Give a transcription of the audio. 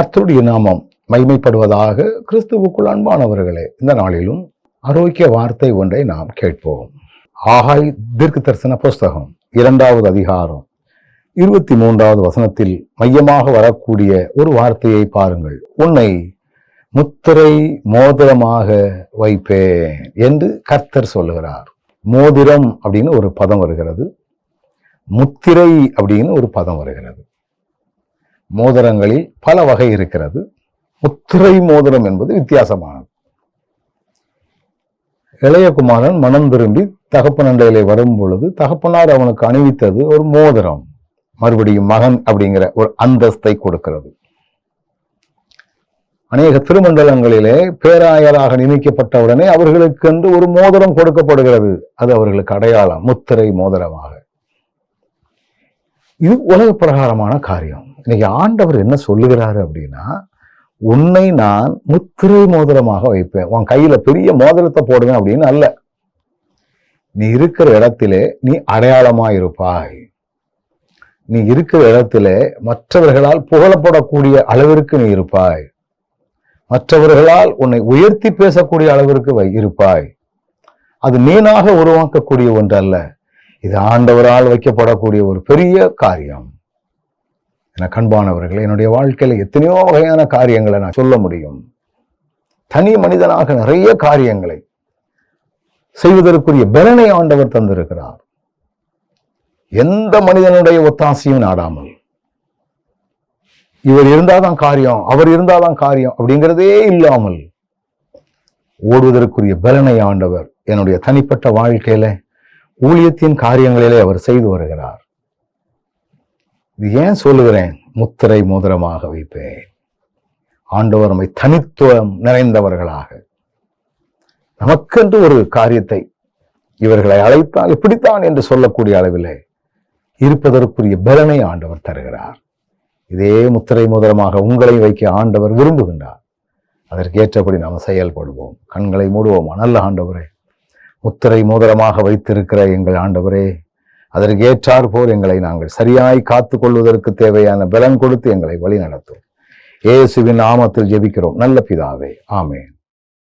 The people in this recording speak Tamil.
கர்த்தருடைய நாமம் மைமைப்படுவதாக கிறிஸ்துவுக்குள் அன்பானவர்களே இந்த நாளிலும் ஆரோக்கிய வார்த்தை ஒன்றை நாம் கேட்போம். ஆகாய் தீர்க்க தரிசன புஸ்தகம் இரண்டாவது அதிகாரம் இருபத்தி மூன்றாவது வசனத்தில் மையமாக வரக்கூடிய ஒரு வார்த்தையை பாருங்கள். உன்னை முத்திரை மோதிரமாக வைப்பேன் என்று கர்த்தர் சொல்லுகிறார். மோதிரம் அப்படின்னு ஒரு பதம் வருகிறது. முத்திரை அப்படின்னு ஒரு பதம் வருகிறது. மோதிரங்களில் பல வகை இருக்கிறது. முத்திரை மோதிரம் என்பது வித்தியாசமானது. இளையகுமாரன் மனம் திரும்பி தகப்பனண்டையிலே வரும் பொழுது தகப்பனார் அவனுக்கு அணிவித்தது ஒரு மோதிரம். மறுபடியும் மகன் அப்படிங்கிற ஒரு அந்தஸ்தை கொடுக்கிறது. அநேக திருமண்டலங்களிலே பேராயராக நியமிக்கப்பட்டவுடனே அவர்களுக்கென்று ஒரு மோதிரம் கொடுக்கப்படுகிறது. அது அவர்களுக்கு அடையாளம் முத்திரை மோதிரமாக. இது உலக பிரகாரமான காரியம். இன்னைக்கு ஆண்டவர் என்ன சொல்லுகிறாரு அப்படின்னா உன்னை நான் முத்திரை மோதிரமாக வைப்பேன். உன் கையில பெரிய மோதிரத்தை போடுவேன் அப்படின்னு அல்ல. நீ இருக்கிற இடத்திலே நீ அடையாளமா இருப்பாய் நீ இருக்கிற இடத்திலே மற்றவர்களால் புகழப்படக்கூடிய அளவிற்கு நீ இருப்பாய். மற்றவர்களால் உன்னை உயர்த்தி பேசக்கூடிய அளவிற்கு வை இருப்பாய். அது நீனாக உருவாக்கக்கூடிய ஒன்று அல்ல இது ஆண்டவரால் வைக்கப்படக்கூடிய ஒரு பெரிய காரியம். என கண்பானவர்களே என்னுடைய வாழ்க்கையில எத்தனையோ வகையான காரியங்களை நான் சொல்ல முடியும். தனி மனிதனாக நிறைய காரியங்களை செய்வதற்குரிய பலனை ஆண்டவர் தந்திருக்கிறார். எந்த மனிதனுடைய ஒத்தாசையும் நாடாமல். இவர் இருந்தாதான் காரியம் அவர் இருந்தாதான் காரியம் அப்படிங்கிறதே இல்லாமல் ஓடுவதற்குரிய பலனை ஆண்டவர் என்னுடைய தனிப்பட்ட வாழ்க்கையில ஊழியத்தின் காரியங்களிலே அவர் செய்து வருகிறார். இது ஏன் சொல்லுகிறேன்? முத்திரை மோதிரமாக வைப்பேன். ஆண்டவர் நம்மை தனித்துவம் நிறைந்தவர்களாக. நமக்கென்று ஒரு காரியத்தை இவர்களை அழைத்தால் இப்படித்தான் என்று சொல்லக்கூடிய அளவிலே இருப்பதற்குரிய பலனை ஆண்டவர் தருகிறார். இதே முத்திரை மோதிரமாக உங்களை வைக்க ஆண்டவர் விரும்புகின்றார். அதற்கு ஏற்றபடி நாம் செயல்படுவோம். கண்களை மூடுவோம்? நல்ல ஆண்டவரே. முத்திரை மோதிரமாக வைத்திருக்கிற எங்கள் ஆண்டவரே அதற்கு ஏற்றார் போல் எங்களை நாங்கள் சரியாய் காத்து கொள்வதற்கு தேவையான பலன் கொடுத்து எங்களை வழி நடத்தும் இயேசுவின் நாமத்தில் ஜெபிக்கிறோம். நல்ல பிதாவே. ஆமேன்.